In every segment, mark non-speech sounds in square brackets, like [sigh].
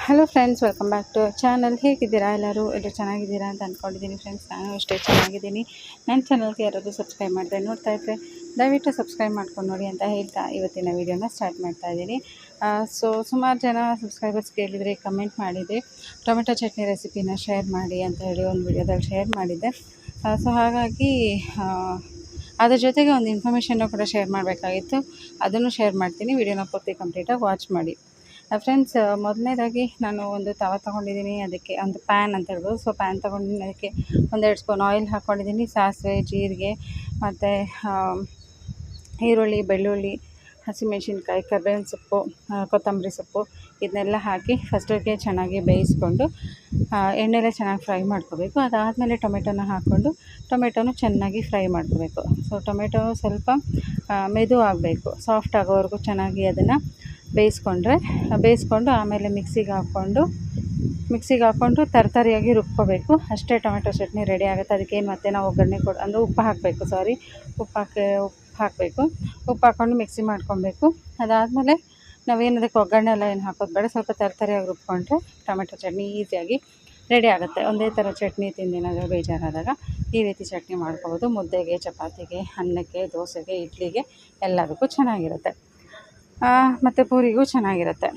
Hello friends welcome back to channel ಹೇಗಿದ್ದೀರಾ ಎಲ್ಲರೂ? ಎಲ್ಲರೂ ಚೆನ್ನಾಗಿದ್ದೀರಾ ಅಂತ ಅಂದ್ಕೊಂಡಿದ್ದೀನಿ ಫ್ರೆಂಡ್ಸ್ ನಾನು ಅಷ್ಟೇ ಚೆನ್ನಾಗಿದ್ದೀನಿ. ನನ್ನ ಚಾನಲ್ಗೆ ಯಾರಾದರೂ ಸಬ್ಸ್ಕ್ರೈಬ್ ಮಾಡಿದೆ ನೋಡ್ತಾ ಇದ್ದರೆ ದಯವಿಟ್ಟು ಸಬ್ಸ್ಕ್ರೈಬ್ ಮಾಡ್ಕೊಂಡು ನೋಡಿ ಅಂತ ಹೇಳ್ತಾ ಇವತ್ತಿನ ವೀಡಿಯೋನ ಸ್ಟಾರ್ಟ್ ಮಾಡ್ತಾ ಇದ್ದೀನಿ. ಸೊ ಸುಮಾರು ಜನ ಸಬ್ಸ್ಕ್ರೈಬರ್ಸ್ ಕೇಳಿದರೆ ಕಮೆಂಟ್ ಮಾಡಿದೆ ಟೊಮೆಟೊ ಚಟ್ನಿ ರೆಸಿಪಿನ ಶೇರ್ ಮಾಡಿ ಅಂತ ಹೇಳಿ ಒಂದು ವಿಡಿಯೋದಲ್ಲಿ ಶೇರ್ ಮಾಡಿದ್ದೆ. ಸೊ ಹಾಗಾಗಿ ಅದ್ರ ಜೊತೆಗೆ ಒಂದು ಇನ್ಫಾರ್ಮೇಷನ್ನು ಕೂಡ ಶೇರ್ ಮಾಡಬೇಕಾಗಿತ್ತು. ಅದನ್ನು ಶೇರ್ ಮಾಡ್ತೀನಿ. ವಿಡಿಯೋನ ಪೂರ್ತಿ ಕಂಪ್ಲೀಟಾಗಿ ವಾಚ್ ಮಾಡಿ. ಫ್ರೆಂಡ್ಸ್ ಮೊದಲನೇದಾಗಿ ನಾನು ಒಂದು ತವ ತೊಗೊಂಡಿದ್ದೀನಿ, ಅದಕ್ಕೆ ಒಂದು ಪ್ಯಾನ್ ಅಂತ ಹೇಳ್ಬೋದು. ಸೊ ಪ್ಯಾನ್ ತೊಗೊಂಡಿದ್ದೀನಿ ಅದಕ್ಕೆ ಒಂದೆರಡು ಸ್ಪೂನ್ ಆಯಿಲ್ ಹಾಕ್ಕೊಂಡಿದ್ದೀನಿ ಸಾಸಿವೆ, ಜೀರಿಗೆ, ಮತ್ತು ಈರುಳ್ಳಿ, ಬೆಳ್ಳುಳ್ಳಿ, ಹಸಿಮೆಣಸಿನ್ಕಾಯಿ, ಕರ್ಬೇವಿನ ಸೊಪ್ಪು ಕೊತ್ತಂಬರಿ ಸೊಪ್ಪು ಇದನ್ನೆಲ್ಲ ಹಾಕಿ ಫಸ್ಟಿಗೆ ಚೆನ್ನಾಗಿ ಬೇಯಿಸ್ಕೊಂಡು ಎಣ್ಣೆಲೆ ಚೆನ್ನಾಗಿ ಫ್ರೈ ಮಾಡ್ಕೋಬೇಕು. ಅದಾದಮೇಲೆ ಟೊಮೆಟೊನ ಹಾಕ್ಕೊಂಡು ಟೊಮೆಟೊನು ಚೆನ್ನಾಗಿ ಫ್ರೈ ಮಾಡ್ಕೋಬೇಕು. ಸೊ ಟೊಮೆಟೊ ಸ್ವಲ್ಪ ಮೆದು ಆಗಬೇಕು ಸಾಫ್ಟ್ ಆಗೋವರೆಗೂ ಚೆನ್ನಾಗಿ ಅದನ್ನು ಬೇಯಿಸ್ಕೊಂಡ್ರೆ, ಬೇಯಿಸ್ಕೊಂಡು ಆಮೇಲೆ ಮಿಕ್ಸಿಗೆ ಹಾಕ್ಕೊಂಡು ಮಿಕ್ಸಿಗೆ ಹಾಕ್ಕೊಂಡು ತರತರಿಯಾಗಿ ರುಬ್ಕೋಬೇಕು. ಅಷ್ಟೇ ಟೊಮೆಟೊ ಚಟ್ನಿ ರೆಡಿ ಆಗುತ್ತೆ. ಅದಕ್ಕೆ ಮತ್ತೆ ನಾವು ಒಗ್ಗರಣೆ ಕೊಡು, ಅಂದರೆ ಉಪ್ಪು ಹಾಕಬೇಕು ಸಾರಿ ಉಪ್ಪು ಹಾಕಿ, ಉಪ್ಪು ಹಾಕಬೇಕು. ಉಪ್ಪು ಹಾಕ್ಕೊಂಡು ಮಿಕ್ಸಿ ಮಾಡ್ಕೊಬೇಕು. ಅದಾದಮೇಲೆ ನಾವೇನು ಅದಕ್ಕೆ ಒಗ್ಗರಣೆ ಎಲ್ಲ ಏನು ಹಾಕೋದು ಬೇಡ. ಸ್ವಲ್ಪ ತರತರಿಯಾಗಿ ರುಬ್ಕೊಂಡ್ರೆ ಟೊಮೆಟೊ ಚಟ್ನಿ ಈಸಿಯಾಗಿ ರೆಡಿ ಆಗುತ್ತೆ. ಒಂದೇ ಥರ ಚಟ್ನಿ ತಿಂದಿನಾದರೂ ಬೇಜಾರಾದಾಗ ಈ ರೀತಿ ಚಟ್ನಿ ಮಾಡ್ಕೊಬೋದು. ಮುದ್ದೆಗೆ, ಚಪಾತಿಗೆ, ಅನ್ನಕ್ಕೆ, ದೋಸೆಗೆ, ಇಡ್ಲಿಗೆ ಎಲ್ಲದಕ್ಕೂ ಚೆನ್ನಾಗಿರುತ್ತೆ. ಮತ್ತು ಪೂರಿಗೂ ಚೆನ್ನಾಗಿರುತ್ತೆ.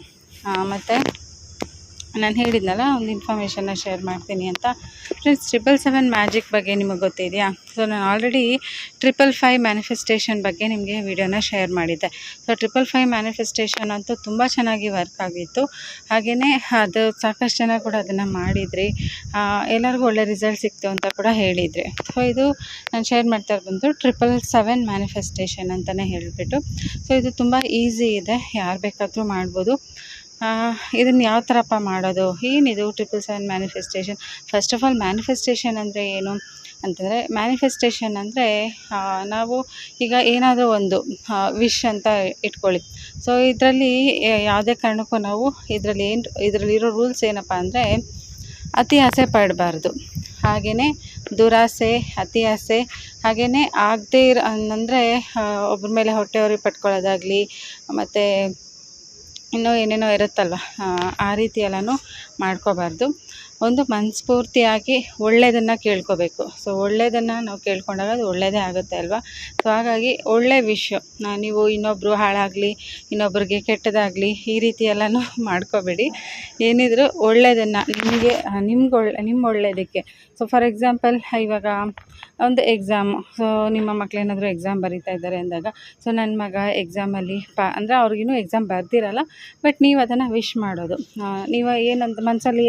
ಮತ್ತು ನಾನು ಹೇಳಿದ್ನಲ್ಲ, ಒಂದು ಇನ್ಫಾರ್ಮೇಷನ್ನ ಶೇರ್ ಮಾಡ್ತೀನಿ ಅಂತ. ಫ್ರೆಂಡ್ಸ್ ಟ್ರಿಪಲ್ ಸೆವೆನ್ ಮ್ಯಾಜಿಕ್ ಬಗ್ಗೆ ನಿಮಗೆ ಗೊತ್ತಿದೆಯಾ? ಸೊ ನಾನು ಆಲ್ರೆಡಿ ಟ್ರಿಪಲ್ ಫೈವ್ ಮ್ಯಾನಿಫೆಸ್ಟೇಷನ್ ಬಗ್ಗೆ ನಿಮಗೆ ವಿಡಿಯೋನ ಶೇರ್ ಮಾಡಿದ್ದೆ. ಸೊ ಟ್ರಿಪಲ್ ಫೈವ್ ಮ್ಯಾನಿಫೆಸ್ಟೇಷನ್ ಅಂತೂ ತುಂಬ ಚೆನ್ನಾಗಿ ವರ್ಕ್ ಆಗಿತ್ತು. ಹಾಗೆಯೇ ಅದು ಸಾಕಷ್ಟು ಜನ ಕೂಡ ಅದನ್ನು ಮಾಡಿದ್ರಿ. ಎಲ್ಲರಿಗೂ ಒಳ್ಳೆ ರಿಸಲ್ಟ್ ಸಿಕ್ತು ಅಂತ ಕೂಡ ಹೇಳಿದ್ರಿ. ಸೊ ಇದು ನಾನು ಶೇರ್ ಮಾಡ್ತಾ ಬಂದು ಟ್ರಿಪಲ್ ಸೆವೆನ್ ಮ್ಯಾನಿಫೆಸ್ಟೇಷನ್ ಅಂತಲೇ ಹೇಳಿಬಿಟ್ಟು. ಸೊ ಇದು ತುಂಬ ಈಸಿ ಇದೆ. ಯಾರು ಬೇಕಾದರೂ ಮಾಡ್ಬೋದು. ಇದನ್ನು ಯಾವ ಥರಪ್ಪ ಮಾಡೋದು? ಏನಿದು triple seven manifestation first of all manifestation ಅಂದರೆ ಏನು? ಅಂತಂದರೆ ಮ್ಯಾನಿಫೆಸ್ಟೇಷನ್ ಅಂದರೆ ನಾವು ಈಗ ಏನಾದರೂ ಒಂದು ವಿಶ್ ಅಂತ ಇಟ್ಕೊಳ್ಳಿ. ಸೊ ಇದರಲ್ಲಿ ಯಾವುದೇ ಕಾರಣಕ್ಕೂ ನಾವು ಇದರಲ್ಲಿ ಏನು, ಇದರಲ್ಲಿರೋ ರೂಲ್ಸ್ ಏನಪ್ಪ ಅಂದರೆ ಅತಿ ಆಸೆ ಪಡಬಾರ್ದು. ಹಾಗೆಯೇ ದುರಾಸೆ, ಅತಿ ಆಸೆ ಹಾಗೆಯೇ ಆಗದೇ ಇರೋ, ಅಂದರೆ ಒಬ್ಬರ ಮೇಲೆ ಹೊಟ್ಟೆವ್ರಿ ಪಟ್ಕೊಳ್ಳೋದಾಗಲಿ, ಮತ್ತು ಇನ್ನೂ ಏನೇನೋ ಇರುತ್ತಲ್ವ ಆ, ರೀತಿ ಎಲ್ಲನೂ ಮಾಡ್ಕೋಬಾರ್ದು. ಒಂದು ಮನಸ್ಫೂರ್ತಿಯಾಗಿ ಒಳ್ಳೆಯದನ್ನು ಕೇಳ್ಕೋಬೇಕು. ಸೊ ಒಳ್ಳೆಯದನ್ನು ನಾವು ಕೇಳ್ಕೊಂಡಾಗ ಅದು ಒಳ್ಳೆಯದೇ ಆಗುತ್ತೆ ಅಲ್ವಾ? ಸೊ ಹಾಗಾಗಿ ಒಳ್ಳೆಯ ವಿಷಯ ನೀವು ಇನ್ನೊಬ್ಬರು ಹಾಳಾಗಲಿ ಇನ್ನೊಬ್ಬರಿಗೆ ಕೆಟ್ಟದಾಗಲಿ ಈ ರೀತಿ ಎಲ್ಲನೂ [laughs] ಮಾಡ್ಕೋಬೇಡಿ. ಏನಿದ್ರು ಒಳ್ಳೆಯದನ್ನು ನಿಮಗೆ ನಿಮ್ಗೆ ಒಳ್ಳೆ ನಿಮ್ಮ ಒಳ್ಳೆಯದಕ್ಕೆ. ಸೊ ಫಾರ್ ಎಕ್ಸಾಂಪಲ್ ಇವಾಗ ಒಂದು ಎಕ್ಸಾಮು ಸೊ ನಿಮ್ಮ ಮಕ್ಕಳೇನಾದರೂ ಎಕ್ಸಾಮ್ ಬರೀತಾ ಇದ್ದಾರೆ ಅಂದಾಗ ಸೊ ನನ್ನ ಮಗ ಎಕ್ಸಾಮಲ್ಲಿ ಪಾ, ಅಂದರೆ ಅವ್ರಿಗಿನ್ನೂ ಎಕ್ಸಾಮ್ ಬರ್ದಿರಲ್ಲ ಬಟ್ ನೀವು ಅದನ್ನು ವಿಶ್ ಮಾಡೋದು. ನೀವು ಏನಂತ ಮನಸ್ಸಲ್ಲಿ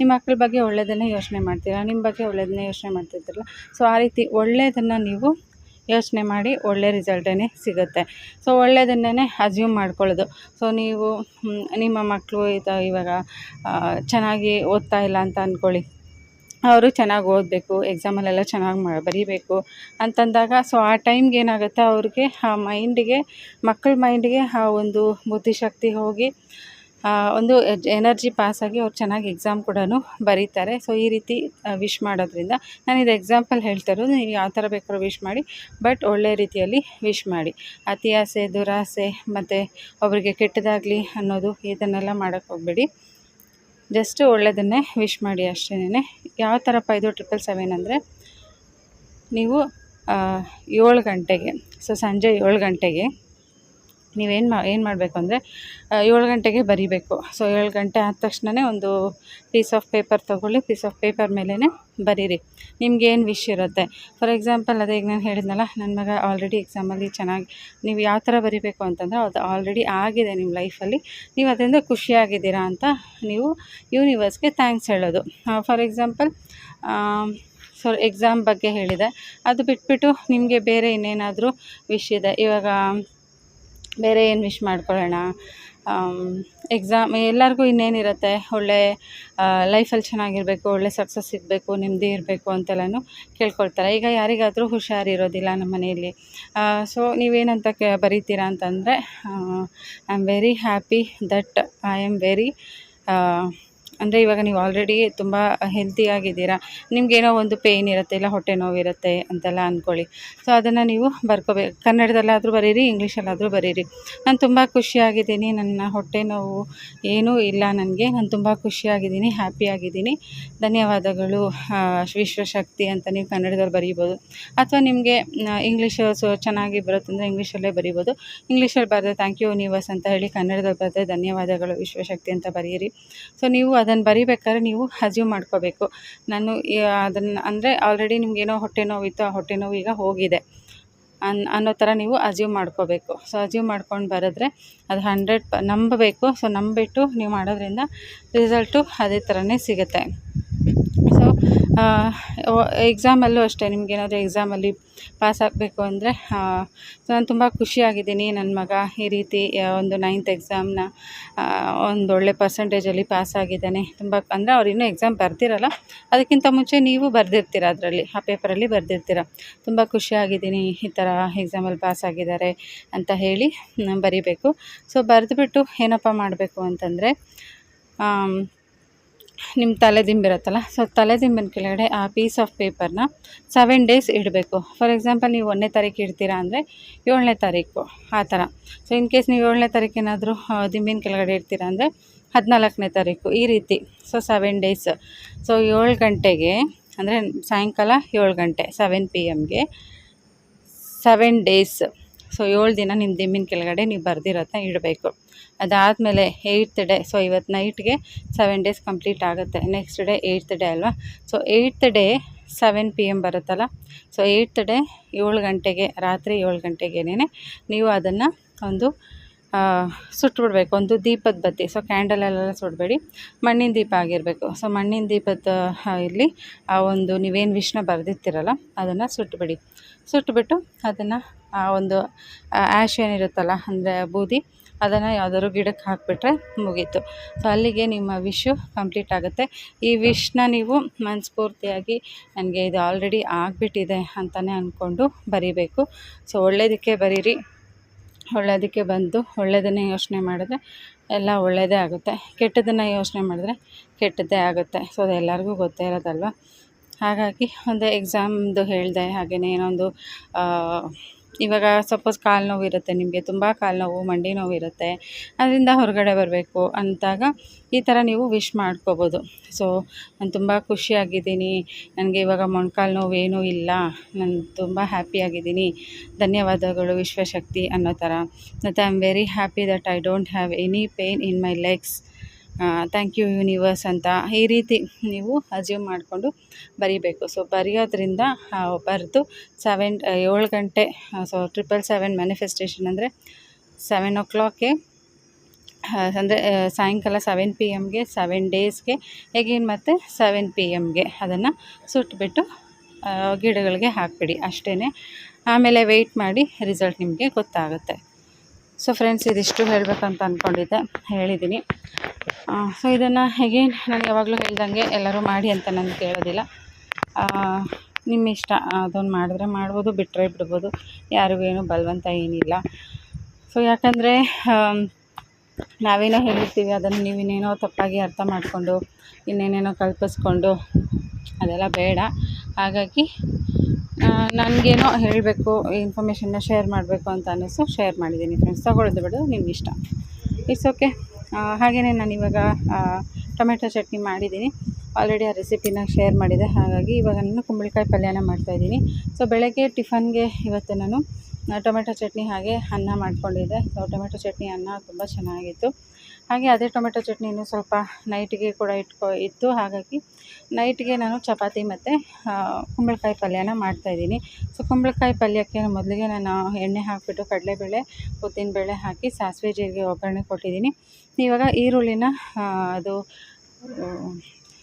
ನಿಮ್ಮ ಮಕ್ಕಳ ಬಗ್ಗೆ ಒಳ್ಳೆಯದನ್ನೇ ಯೋಚನೆ ಮಾಡ್ತೀರಾ? ನಿಮ್ಮ ಬಗ್ಗೆ ಒಳ್ಳೆಯದನ್ನೇ ಯೋಚನೆ ಮಾಡ್ತಿರ್ತೀರಲ್ಲ ಸೊ ಆ ರೀತಿ ಒಳ್ಳೆಯದನ್ನು ನೀವು ಯೋಚನೆ ಮಾಡಿ ಒಳ್ಳೆ ರಿಸಲ್ಟೇ ಸಿಗುತ್ತೆ. ಸೊ ಒಳ್ಳೆಯದನ್ನೇ ಅಸ್ಯೂಮ್ ಮಾಡ್ಕೊಳ್ಳೋದು. ಸೊ ನೀವು ನಿಮ್ಮ ಮಕ್ಕಳು ಇವಾಗ ಚೆನ್ನಾಗಿ ಓದ್ತಾ ಇಲ್ಲ ಅಂತ ಅಂದ್ಕೊಳ್ಳಿ ಅವರು ಚೆನ್ನಾಗಿ ಓದಬೇಕು ಎಕ್ಸಾಮಲ್ಲೆಲ್ಲ ಚೆನ್ನಾಗಿ ಮಾ, ಬರೀಬೇಕು ಅಂತಂದಾಗ ಸೊ ಆ ಟೈಮ್ಗೆ ಏನಾಗುತ್ತೆ? ಅವ್ರಿಗೆ ಆ ಮೈಂಡಿಗೆ ಮಕ್ಕಳ ಮೈಂಡಿಗೆ ಆ ಒಂದು ಬುದ್ಧಿಶಕ್ತಿ ಹೋಗಿ ಒಂದು ಎನರ್ಜಿ ಪಾಸಾಗಿ ಅವ್ರು ಚೆನ್ನಾಗಿ ಎಕ್ಸಾಮ್ ಕೂಡ ಬರೀತಾರೆ. ಸೊ ಈ ರೀತಿ ವಿಶ್ ಮಾಡೋದ್ರಿಂದ ನಾನು ಇದು ಎಕ್ಸಾಂಪಲ್ ಹೇಳ್ತಾರೋ ನೀವು ಯಾವ ಥರ ಬೇಕಾದ್ರೂ ವಿಶ್ ಮಾಡಿ, ಬಟ್ ಒಳ್ಳೆ ರೀತಿಯಲ್ಲಿ ವಿಶ್ ಮಾಡಿ. ಅತಿ ಆಸೆ, ದುರಾಸೆ, ಮತ್ತು ಒಬ್ಬರಿಗೆ ಕೆಟ್ಟದಾಗಲಿ ಅನ್ನೋದು ಇದನ್ನೆಲ್ಲ ಮಾಡೋಕ್ಕೆ ಹೋಗಬೇಡಿ. ಜಸ್ಟ್ ಒಳ್ಳೆಯದನ್ನೇ ವಿಶ್ ಮಾಡಿ ಅಷ್ಟೇ ಯಾವ ಥರಪ್ಪ ಇದು ಟ್ರಿಪಲ್ ಸೆವೆನ್ ಅಂದರೆ, ನೀವು ಏಳು ಗಂಟೆಗೆ ಸೊ ಸಂಜೆ ಏಳು ಗಂಟೆಗೆ ನೀವೇನು ಮಾ, ಏನು ಮಾಡಬೇಕು ಅಂದರೆ ಏಳು ಗಂಟೆಗೆ ಬರಿಬೇಕು. ಸೊ ಏಳು ಗಂಟೆ ಆದ ತಕ್ಷಣವೇ ಒಂದು ಪೀಸ್ ಆಫ್ ಪೇಪರ್ ತೊಗೊಳ್ಳಿ ಪೀಸ್ ಆಫ್ ಪೇಪರ್ ಮೇಲೇ ಬರೀರಿ. ನಿಮ್ಗೆ ಏನು ವಿಶ್ ಇರುತ್ತೆ? ಫಾರ್ ಎಕ್ಸಾಂಪಲ್ ಅದೇ ಈಗ ನಾನು ಹೇಳಿದ್ನಲ್ಲ ನನ್ನ ಮಗ ಆಲ್ರೆಡಿ ಎಕ್ಸಾಮಲ್ಲಿ ಚೆನ್ನಾಗಿ, ನೀವು ಯಾವ ಥರ ಬರಿಬೇಕು ಅಂತಂದರೆ, ಅದು ಆಲ್ರೆಡಿ ಆಗಿದೆ ನಿಮ್ಮ ಲೈಫಲ್ಲಿ ನೀವು ಅದರಿಂದ ಖುಷಿಯಾಗಿದ್ದೀರಾ ಅಂತ ನೀವು ಯೂನಿವರ್ಸ್ಗೆ ಥ್ಯಾಂಕ್ಸ್ ಹೇಳೋದು. ಫಾರ್ ಎಕ್ಸಾಂಪಲ್ ಸೊ ಎಕ್ಸಾಮ್ ಬಗ್ಗೆ ಹೇಳಿದೆ. ಅದು ಬಿಟ್ಬಿಟ್ಟು ನಿಮಗೆ ಬೇರೆ ಇನ್ನೇನಾದರೂ ವಿಷ್ ಇದೆ? ಇವಾಗ ಬೇರೆ ಏನು ವಿಶ್ ಮಾಡ್ಕೊಳ್ಳೋಣ? ಎಕ್ಸಾಮ್ ಎಲ್ಲರಿಗೂ ಇನ್ನೇನಿರುತ್ತೆ, ಒಳ್ಳೆ ಲೈಫಲ್ಲಿ ಚೆನ್ನಾಗಿರಬೇಕು, ಒಳ್ಳೆ ಸಕ್ಸಸ್ ಸಿಗಬೇಕು ನೆಮ್ಮದಿ ಇರಬೇಕು ಅಂತೆಲ್ಲನೂ ಕೇಳ್ಕೊಳ್ತಾರೆ. ಈಗ ಯಾರಿಗಾದರೂ ಹುಷಾರಿರೋದಿಲ್ಲ ನಮ್ಮ ಮನೆಯಲ್ಲಿ. ಸೊ ನೀವೇನಂತ ಕೆ, ಬರೀತೀರಾ ಅಂತಂದರೆ I am very happy that I am very ಅಂದರೆ ಇವಾಗ ನೀವು ಆಲ್ರೆಡಿ ತುಂಬ ಹೆಲ್ತಿಯಾಗಿದ್ದೀರಾ ನಿಮಗೇನೋ ಒಂದು ಪೇಯ್ನ್ ಇರುತ್ತೆ, ಇಲ್ಲ ಹೊಟ್ಟೆ ನೋವಿರುತ್ತೆ ಅಂತೆಲ್ಲ ಅಂದ್ಕೊಳ್ಳಿ ಸೊ ಅದನ್ನು ನೀವು ಬರ್ಕೋಬೇಕು ಕನ್ನಡದಲ್ಲಾದರೂ ಬರೀರಿ, ಇಂಗ್ಲೀಷಲ್ಲಾದರೂ ಬರೀರಿ. ನಾನು ತುಂಬ ಖುಷಿಯಾಗಿದ್ದೀನಿ, ನನ್ನ ಹೊಟ್ಟೆ ನೋವು ಏನೂ ಇಲ್ಲ ನನಗೆ. ನಾನು ತುಂಬ ಖುಷಿಯಾಗಿದ್ದೀನಿ ಹ್ಯಾಪಿಯಾಗಿದ್ದೀನಿ ಧನ್ಯವಾದಗಳು ವಿಶ್ವಶಕ್ತಿ ಅಂತ ನೀವು ಕನ್ನಡದಲ್ಲಿ ಬರೀಬೋದು. ಅಥವಾ ನಿಮಗೆ ಇಂಗ್ಲೀಷು ಸೊ ಚೆನ್ನಾಗಿ ಬರುತ್ತಂದರೆ ಇಂಗ್ಲೀಷಲ್ಲೇ ಬರೀಬೋದು. ಇಂಗ್ಲೀಷಲ್ಲಿ ಬರೆದ್ರೆ ಥ್ಯಾಂಕ್ ಯು ಯೂನಿವರ್ಸ್ ಅಂತ ಹೇಳಿ ಕನ್ನಡದಲ್ಲಿ ಬರೆದ್ರೆ ಧನ್ಯವಾದಗಳು, ವಿಶ್ವಶಕ್ತಿ ಅಂತ ಬರೆಯಿರಿ. ಸೊ ನೀವು ಅದನ್ನು ಬರಿಬೇಕಾದ್ರೆ ನೀವು ಅಸ್ಯೂಮ್ ಮಾಡ್ಕೋಬೇಕು. ನಾನು ಅದನ್ನು ಅಂದರೆ ಆಲ್ರೆಡಿ ಏನೋ ಹೊಟ್ಟೆ ನೋವಿತ್ತು ಆ ಹೊಟ್ಟೆ ನೋವು ಈಗ ಹೋಗಿದೆ. ಅನ್, ಅನ್ನೋ ಥರ ನೀವು ಅಸ್ಯೂಮ್ ಮಾಡ್ಕೋಬೇಕು. ಸೊ ಅಸ್ಯೂಮ್ ಮಾಡ್ಕೊಂಡು ಬರೆದ್ರೆ ಅದು ಹಂಡ್ರೆಡ್ ಪ ನಂಬಬೇಕು. ಸೊ ನಂಬಿಟ್ಟು ನೀವು ಮಾಡೋದ್ರಿಂದ ರಿಸಲ್ಟು ಅದೇ ಥರನೇ ಸಿಗುತ್ತೆ. ಸೊ ಎಕ್ಸಾಮಲ್ಲೂ ಅಷ್ಟೇ, ನಿಮಗೇನಾದರೂ ಎಕ್ಸಾಮಲ್ಲಿ ಪಾಸ್ ಆಗಬೇಕು ಅಂದರೆ ಸೊ ನಾನು ತುಂಬ ಖುಷಿಯಾಗಿದ್ದೀನಿ ನನ್ನ ಮಗ ಈ ರೀತಿ ಒಂದು ನೈನ್ತ್ ಎಕ್ಸಾಮ್ನ ಒಂದು ಒಳ್ಳೆ ಪರ್ಸೆಂಟೇಜಲ್ಲಿ ಪಾಸ್ ಆಗಿದ್ದಾನೆ. ತುಂಬ, ಅಂದರೆ ಅವ್ರು ಇನ್ನೂ ಎಕ್ಸಾಮ್ ಬರ್ದಿರಲ್ಲ ಅದಕ್ಕಿಂತ ಮುಂಚೆ ನೀವು ಬರೆದಿರ್ತೀರ ಅದರಲ್ಲಿ, ಆ ಪೇಪರಲ್ಲಿ ಬರೆದಿರ್ತೀರ. ತುಂಬ ಖುಷಿಯಾಗಿದ್ದೀನಿ ಈ ಥರ ಎಕ್ಸಾಮಲ್ಲಿ ಪಾಸ್ ಆಗಿದ್ದಾರೆ ಅಂತ ಹೇಳಿ ಬರಿಬೇಕು. ಸೊ ಬರೆದ್ಬಿಟ್ಟು ಏನಪ್ಪ ಮಾಡಬೇಕು ಅಂತಂದರೆ ನಿಮ್ಮ ತಲೆದಿಂಬಿರುತ್ತಲ್ಲ ಸೊ ತಲೆದಿಂಬಿನ ಕೆಳಗಡೆ ಆ ಪೀಸ್ ಆಫ್ ಪೇಪರ್ನ ಸೆವೆನ್ ಡೇಸ್ ಇಡಬೇಕು. ಫಾರ್ ಎಕ್ಸಾಂಪಲ್ ನೀವು ಒಂದನೇ ತಾರೀಕು ಇಡ್ತೀರಾ ಅಂದರೆ ಏಳನೇ ತಾರೀಕು ಆ ಥರ. ಸೊ ಇನ್ ಕೇಸ್ ನೀವು ಏಳನೇ ತಾರೀಕು ಏನಾದರೂ ದಿಂಬಿನ ಕೆಳಗಡೆ ಇಡ್ತೀರಾ ಅಂದರೆ ಹದಿನಾಲ್ಕನೇ ತಾರೀಕು ಈ ರೀತಿ. ಸೊ ಸೆವೆನ್ ಡೇಸ್ ಸೊ ಏಳು ಗಂಟೆಗೆ ಅಂದರೆ ಸಾಯಂಕಾಲ ಏಳು ಗಂಟೆ ಸೆವೆನ್ ಪಿ ಎಮ್ಗೆ ಸೆವೆನ್ ಡೇಸ್ ಸೊ ಏಳು ದಿನ ನಿಮ್ಮ ದಿಮ್ಮಿನ ಕೆಳಗಡೆ ನೀವು ಬರೆದಿರೋದನ್ನ ಇಡಬೇಕು. ಅದಾದಮೇಲೆ ಏಯ್ತ್ ಡೇ, ಸೊ ಇವತ್ತು ನೈಟ್ಗೆ ಸೆವೆನ್ ಡೇಸ್ ಕಂಪ್ಲೀಟ್ ಆಗುತ್ತೆ. ನೆಕ್ಸ್ಟ್ ಡೇ ಏಯ್ತ್ ಡೇ ಅಲ್ವಾ? So eighth day seven P M ಬರುತ್ತಲ್ಲ? ಸೊ ಏಯ್ತ್ ಡೇ ಏಳು ಗಂಟೆಗೆ, ರಾತ್ರಿ ಏಳು ಗಂಟೆಗೇನೆ ನೀವು ಅದನ್ನು ಒಂದು ಸುಟ್ಬಿಡ್ಬೇಕು. ಒಂದು ದೀಪದ ಬತ್ತಿ. ಸೊ ಕ್ಯಾಂಡಲೆಲ್ಲ ಸುಡಬೇಡಿ. ಮಣ್ಣಿನ ದೀಪ ಆಗಿರಬೇಕು. ಸೊ ಮಣ್ಣಿನ ದೀಪದ ಇಲ್ಲಿ ಆ ಒಂದು ನೀವೇನು ವಿಷ್ಣ ಬರೆದಿರ್ತೀರಲ್ಲ, ಅದನ್ನು ಸುಟ್ಬಿಡಿ. ಸುಟ್ಬಿಟ್ಟು ಅದನ್ನು ಆ ಒಂದು ಆ್ಯಶ್ ಏನಿರುತ್ತಲ್ಲ, ಅಂದರೆ ಬೂದಿ, ಅದನ್ನು ಯಾವ್ದಾದ್ರು ಗಿಡಕ್ಕೆ ಹಾಕಿಬಿಟ್ರೆ ಮುಗೀತು. ಸೊ ಅಲ್ಲಿಗೆ ನಿಮ್ಮ ವಿಶು ಕಂಪ್ಲೀಟ್ ಆಗುತ್ತೆ. ಈ ವಿಶ್ನ ನೀವು ಮನಸ್ಫೂರ್ತಿಯಾಗಿ ನನಗೆ ಇದು ಆಲ್ರೆಡಿ ಆಗಿಬಿಟ್ಟಿದೆ ಅಂತಲೇ ಅಂದ್ಕೊಂಡು ಬರಿಬೇಕು. ಸೊ ಒಳ್ಳೇದಕ್ಕೆ ಬರೀರಿ. ಒಳ್ಳೆಯದಕ್ಕೆ ಬಂದು ಒಳ್ಳೆಯದನ್ನೇ ಯೋಚನೆ ಮಾಡಿದ್ರೆ ಎಲ್ಲ ಒಳ್ಳೆಯದೇ ಆಗುತ್ತೆ. ಕೆಟ್ಟದನ್ನು ಯೋಚನೆ ಮಾಡಿದ್ರೆ ಕೆಟ್ಟದ್ದೇ ಆಗುತ್ತೆ. ಸೊ ಅದು ಎಲ್ಲರಿಗೂ ಗೊತ್ತೇ ಇರೋದಲ್ವ? ಹಾಗಾಗಿ ಒಂದು ಎಕ್ಸಾಮ್ದು ಹೇಳಿದೆ ಹಾಗೆಯೇ ಏನೊಂದು ಇವಾಗ ಸಪೋಸ್ ಕಾಲು ನೋವಿರುತ್ತೆ ನಿಮಗೆ, ತುಂಬ ಕಾಲು ನೋವು, ಮಂಡಿ ನೋವು ಇರುತ್ತೆ, ಅದರಿಂದ ಹೊರಗಡೆ ಬರಬೇಕು ಅಂತಾಗ ಈ ಥರ ನೀವು ವಿಶ್ ಮಾಡ್ಕೋಬೋದು. ಸೊ ನಾನು ತುಂಬ ಖುಷಿಯಾಗಿದ್ದೀನಿ. ನನಗೆ ಇವಾಗ ಮೊಣಕಾಲು ನೋವು ಏನೂ ಇಲ್ಲ. ನಾನು ತುಂಬ ಹ್ಯಾಪಿಯಾಗಿದ್ದೀನಿ ಧನ್ಯವಾದಗಳು, ವಿಶ್ವಶಕ್ತಿ ಅನ್ನೋ ಥರ ಮತ್ತು I am very happy that I don't have any pain in my legs thank you universe ಅಂತ ಈ ರೀತಿ ನೀವು ಅಸ್ಯೂಮ್ ಮಾಡಿಕೊಂಡು ಬರೀಬೇಕು. ಸೊ ಬರೆಯೋದ್ರಿಂದ ಬರೆದು ಸೆವೆನ್ ಏಳು ಗಂಟೆ ಸೊ ಟ್ರಿಪಲ್ ಸೆವೆನ್ ಮ್ಯಾನಿಫೆಸ್ಟೇಷನ್ ಅಂದರೆ ಸೆವೆನ್ ಓ ಕ್ಲಾಕ್ಗೆ ಅಂದರೆ ಸಾಯಂಕಾಲ ಸೆವೆನ್ ಪಿ ಎಮ್ಗೆ ಸೆವೆನ್ ಡೇಸ್ಗೆ ಹೇಗೇನು ಮತ್ತು ಸೆವೆನ್ ಪಿ ಎಮ್ಗೆ ಅದನ್ನು ಸುಟ್ಟುಬಿಟ್ಟು ಗಿಡಗಳಿಗೆ ಹಾಕಿಬಿಡಿ ಅಷ್ಟೇ ಆಮೇಲೆ ವೆಯ್ಟ್ ಮಾಡಿ ರಿಸಲ್ಟ್ ನಿಮಗೆ ಗೊತ್ತಾಗುತ್ತೆ. ಸೊ ಫ್ರೆಂಡ್ಸ್ ಇದಿಷ್ಟು ಹೇಳಬೇಕಂತ ಅಂದ್ಕೊಂಡಿದ್ದೆ ಹೇಳಿದ್ದೀನಿ ಸೊ ಇದನ್ನು ಹೇಗೇನ್ ನಾನು ಯಾವಾಗಲೂ ಹೇಳ್ದಂಗೆ ಎಲ್ಲರೂ ಮಾಡಿ ಅಂತ ನಾನು ಕೇಳೋದಿಲ್ಲ. ನಿಮ್ಮ ಇಷ್ಟ ಅದೊಂದು ಮಾಡಿದ್ರೆ ಮಾಡ್ಬೋದು ಬಿಟ್ಟರೆ ಬಿಡ್ಬೋದು. ಯಾರಿಗೂ ಏನು ಬಲವಂತ ಏನಿಲ್ಲ. ಸೊ ಯಾಕಂದರೆ ನಾವೇನೋ ಹೇಳಿರ್ತೀವಿ, ಅದನ್ನು ನೀವು ಇನ್ನೇನೋ ತಪ್ಪಾಗಿ ಅರ್ಥ ಮಾಡಿಕೊಂಡು, ಇನ್ನೇನೇನೋ ಕಲ್ಪಿಸ್ಕೊಂಡು ಅದೆಲ್ಲ ಬೇಡ. ಹಾಗಾಗಿ ನನಗೇನೋ ಹೇಳಬೇಕು ಇನ್ಫಾರ್ಮೇಷನ್ನ ಶೇರ್ ಮಾಡಬೇಕು ಅಂತ ಅನ್ನಿಸ್ತು. ಶೇರ್ ಮಾಡಿದ್ದೀನಿ ಫ್ರೆಂಡ್ಸ್ ತಗೊಳ್ಳೋದು ಬಿಡೋದು ನಿಮ್ಮ ಇಷ್ಟ. ಇಟ್ಸ್ ಓಕೆ ಹಾಗೆಯೇ ನಾನು ಇವಾಗ ಟೊಮೆಟೊ ಚಟ್ನಿ ಮಾಡಿದ್ದೀನಿ ಆಲ್ರೆಡಿ ಆ ರೆಸಿಪಿನ ಶೇರ್ ಮಾಡಿದೆ. ಹಾಗಾಗಿ ಇವಾಗ ನಾನು ಕುಂಬಳಕಾಯಿ ಪಲ್ಯನ ಮಾಡ್ತಾಯಿದ್ದೀನಿ ಸೊ ಬೆಳಗ್ಗೆ ಟಿಫನ್ಗೆ ಇವತ್ತು ನಾನು ಟೊಮೆಟೊ ಚಟ್ನಿ ಹಾಗೆ ಅನ್ನ ಮಾಡಿಕೊಂಡಿದ್ದೆ. ಸೊ ಟೊಮೆಟೊ ಚಟ್ನಿ ಅನ್ನ ತುಂಬ ಚೆನ್ನಾಗಿತ್ತು. ಹಾಗೆ ಅದೇ ಟೊಮೆಟೊ ಚಟ್ನಿನೂ ಸ್ವಲ್ಪ ನೈಟಿಗೆ ಕೂಡ ಇಟ್ಕೊ, ಇತ್ತು. ಹಾಗಾಗಿ ನೈಟ್ಗೆ ನಾನು ಚಪಾತಿ ಮತ್ತು ಕುಂಬಳಕಾಯಿ ಪಲ್ಯನ ಮಾಡ್ತಾಯಿದ್ದೀನಿ ಸೊ ಕುಂಬಳಕಾಯಿ ಪಲ್ಯಕ್ಕೆ ಮೊದಲಿಗೆ ನಾನು ಎಣ್ಣೆ ಹಾಕಿಬಿಟ್ಟು ಕಡಲೆಬೇಳೆ, ಉದ್ದಿನಬೇಳೆ ಹಾಕಿ ಸಾಸಿವೆ ಜೀರಿಗೆ ಒಗ್ಗರಣೆ ಕೊಟ್ಟಿದ್ದೀನಿ. ಇವಾಗ ಈರುಳ್ಳಿನ ಅದು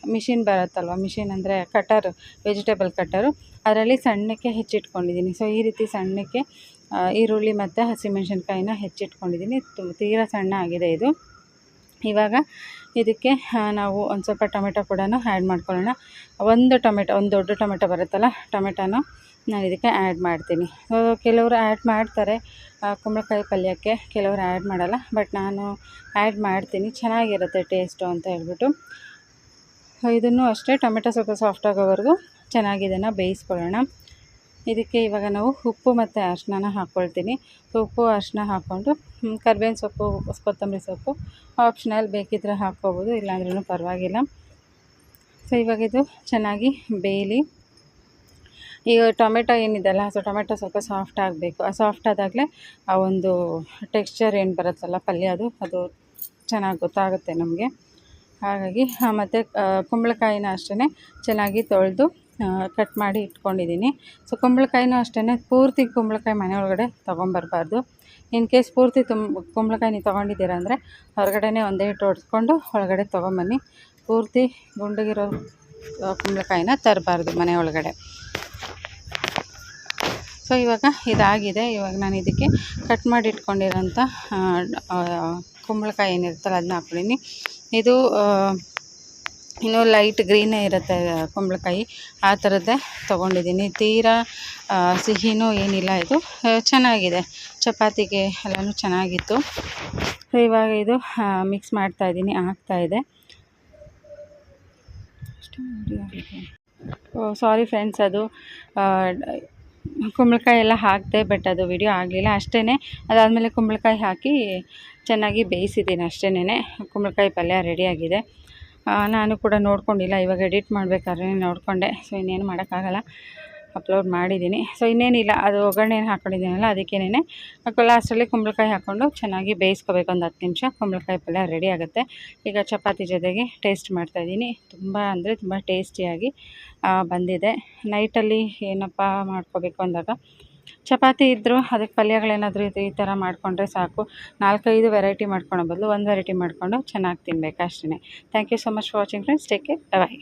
ಮಿಷಿನ್ ಬರುತ್ತಲ್ವ? ಮಿಷಿನ್ ಅಂದರೆ ಕಟರ್ ವೆಜಿಟೇಬಲ್ ಕಟ್ಟರು. ಅದರಲ್ಲಿ ಸಣ್ಣಕ್ಕೆ ಹೆಚ್ಚಿಟ್ಕೊಂಡಿದ್ದೀನಿ. ಸೊ ಈ ರೀತಿ ಸಣ್ಣಕ್ಕೆ ಈರುಳ್ಳಿ ಮತ್ತು ಹಸಿಮೆಣ್ಸಿನ್ಕಾಯಿನ ಹೆಚ್ಚಿಟ್ಕೊಂಡಿದ್ದೀನಿ. ತೀರಾ ಸಣ್ಣ ಆಗಿದೆ ಇದು. ಇವಾಗ ಇದಕ್ಕೆ ನಾವು ಒಂದು ಸ್ವಲ್ಪ ಟೊಮೆಟೊ ಕೂಡ ಆ್ಯಡ್ ಮಾಡ್ಕೊಳ್ಳೋಣ. ಒಂದು ಟೊಮೆಟೊ, ಒಂದು ದೊಡ್ಡ ಟೊಮೆಟೊ ಬರುತ್ತಲ್ಲ, ಟೊಮೆಟೊನ ನಾನು ಇದಕ್ಕೆ ಆ್ಯಡ್ ಮಾಡ್ತೀನಿ. ಕೆಲವರು ಆ್ಯಡ್ ಮಾಡ್ತಾರೆ ಕುಂಬಳಕಾಯಿ ಪಲ್ಯಕ್ಕೆ ಕೆಲವರು ಆ್ಯಡ್ ಮಾಡಲ್ಲ ಬಟ್ ನಾನು ಆ್ಯಡ್ ಮಾಡ್ತೀನಿ. ಚೆನ್ನಾಗಿರುತ್ತೆ ಟೇಸ್ಟು ಅಂತ ಹೇಳ್ಬಿಟ್ಟು. ಇದನ್ನು ಅಷ್ಟೇ ಟೊಮೆಟೊ ಸ್ವಲ್ಪ ಸಾಫ್ಟ್ ಆಗೋವರೆಗೂ ಚೆನ್ನಾಗಿ ಇದನ್ನು ಬೇಯಿಸ್ಕೊಳ್ಳೋಣ. ಇದಕ್ಕೆ ಇವಾಗ ನಾವು ಉಪ್ಪು ಮತ್ತು ಅರಿಶಿನ ಹಾಕ್ಕೊಳ್ತೀನಿ. ಉಪ್ಪು ಅರಿಶಿನ ಹಾಕ್ಕೊಂಡು ಕರ್ಬೇವಿನ ಸೊಪ್ಪು ಕೊತ್ತಂಬರಿ ಸೊಪ್ಪು ಆಪ್ಷನಲ್ ಬೇಕಿದ್ದರೆ ಹಾಕ್ಕೋಬೋದು ಇಲ್ಲಾಂದ್ರೂ ಪರವಾಗಿಲ್ಲ. ಸೊ ಇವಾಗ ಇದು ಚೆನ್ನಾಗಿ ಬೇಯಲಿ. ಈಗ ಟೊಮೆಟೊ ಏನಿದೆಲ್ಲ ಸೊ ಟೊಮೆಟೊ ಸ್ವಲ್ಪ ಸಾಫ್ಟ್ ಆಗಬೇಕು. ಆ ಸಾಫ್ಟ್ ಆದಾಗಲೇ ಆ ಒಂದು ಟೆಕ್ಸ್ಚರ್ ಏನು ಬರುತ್ತಲ್ಲ ಪಲ್ಯ ಅದು ಅದು ಚೆನ್ನಾಗಿ ಗೊತ್ತಾಗುತ್ತೆ ನಮಗೆ. ಹಾಗಾಗಿ ಮತ್ತು ಕುಂಬಳಕಾಯಿನ ಅಷ್ಟೇ ಚೆನ್ನಾಗಿ ತೊಳೆದು ಕಟ್ ಮಾಡಿ ಇಟ್ಕೊಂಡಿದ್ದೀನಿ. ಸೊ ಕುಂಬಳಕಾಯಿನೂ ಅಷ್ಟೇ ಪೂರ್ತಿ ಕುಂಬಳಕಾಯಿ ಮನೆ ಒಳಗಡೆ ತೊಗೊಂಬರ್ಬಾರ್ದು. ಇನ್ ಕೇಸ್ ಪೂರ್ತಿ ತುಂಬ ಕುಂಬಳಕಾಯಿ ನೀವು ತೊಗೊಂಡಿದ್ದೀರ ಅಂದರೆ, ಹೊರಗಡೆನೇ ಒಂದೇ ಇಟ್ಟು ಹೊಡೆಸ್ಕೊಂಡು ಒಳಗಡೆ ತೊಗೊಂಬನ್ನಿ. ಪೂರ್ತಿ ಗುಂಡಗಿರೋ ಕುಂಬಳಕಾಯಿನ ತರಬಾರ್ದು ಮನೆ ಒಳಗಡೆ ಸೊ ಇವಾಗ ಇದಾಗಿದೆ. ಇವಾಗ ನಾನು ಇದಕ್ಕೆ ಕಟ್ ಮಾಡಿ ಇಟ್ಕೊಂಡಿರೋಂಥ ಕುಂಬಳಕಾಯಿ ಏನಿರುತ್ತಲ್ಲ ಅದನ್ನ ಹಾಕ್ಕೊಳ್ಳಿ ಇದು ಇನ್ನೂ ಲೈಟ್ ಗ್ರೀನೇ ಇರುತ್ತೆ ಕುಂಬಳಕಾಯಿ. ಆ ಥರದ್ದೇ ತೊಗೊಂಡಿದ್ದೀನಿ. ತೀರಾ ಸಿಹಿನೂ ಏನಿಲ್ಲ ಇದು. ಚೆನ್ನಾಗಿದೆ. ಚಪಾತಿಗೆ ಎಲ್ಲನೂ ಚೆನ್ನಾಗಿತ್ತು. ಇವಾಗ ಇದು ಮಿಕ್ಸ್ ಮಾಡ್ತಾಯಿದ್ದೀನಿ ಆಗ್ತಾಯಿದೆ ಓ ಸಾರಿ ಫ್ರೆಂಡ್ಸ್ ಅದು ಕುಂಬಳಕಾಯಿ ಎಲ್ಲ ಹಾಕಿದೆ ಬಟ್ ಅದು ವಿಡಿಯೋ ಆಗಲಿಲ್ಲ. ಅಷ್ಟೇ ಅದಾದಮೇಲೆ ಕುಂಬಳಕಾಯಿ ಹಾಕಿ ಚೆನ್ನಾಗಿ ಬೇಯಿಸಿದ್ದೀನಿ ಅಷ್ಟೇನೆ ಕುಂಬಳಕಾಯಿ ಪಲ್ಯ ರೆಡಿಯಾಗಿದೆ ನಾನು ಕೂಡ ನೋಡ್ಕೊಂಡಿಲ್ಲ, ಇವಾಗ ಎಡಿಟ್ ಮಾಡಬೇಕಾದ್ರೆ ನೋಡಿಕೊಂಡೆ. ಸೊ ಇನ್ನೇನು ಮಾಡೋಕ್ಕಾಗಲ್ಲ. ಅಪ್ಲೋಡ್ ಮಾಡಿದ್ದೀನಿ. ಸೊ ಇನ್ನೇನಿಲ್ಲ, ಅದು ಒಗ್ಗರಣೆ ಏನು ಹಾಕ್ಕೊಂಡಿದ್ದೀನಲ್ಲ ಅದಕ್ಕೇನೆ ಲಾಸ್ಟಲ್ಲಿ ಕುಂಬಳಕಾಯಿ ಹಾಕ್ಕೊಂಡು ಚೆನ್ನಾಗಿ ಬೇಯಿಸ್ಕೋಬೇಕು ಒಂದು ಹತ್ತು ನಿಮಿಷ. ಕುಂಬಳಕಾಯಿ ಪಲ್ಯ ರೆಡಿ ಆಗುತ್ತೆ. ಈಗ ಚಪಾತಿ ಜೊತೆಗೆ ಟೇಸ್ಟ್ ಮಾಡ್ತಾಯಿದ್ದೀನಿ ತುಂಬ ಅಂದರೆ ತುಂಬ ಟೇಸ್ಟಿಯಾಗಿ ಬಂದಿದೆ. ನೈಟಲ್ಲಿ ಏನಪ್ಪ ಮಾಡ್ಕೋಬೇಕು ಅಂದಾಗ ಚಪಾತಿ ಇದ್ದರೂ ಅದಕ್ಕೆ ಪಲ್ಯಗಳೇನಾದರೂ ಇದು ಈ ಥರ ಮಾಡಿಕೊಂಡ್ರೆ ಸಾಕು. ನಾಲ್ಕೈದು ವೆರೈಟಿ ಮಾಡ್ಕೊಳ್ಳೋ ಬದಲು ಒಂದು ವೆರೈಟಿ ಮಾಡಿಕೊಂಡು ಚೆನ್ನಾಗಿ ತಿನ್ಬೇಕು ಅಷ್ಟೇ thank you so much for watching friends take care bye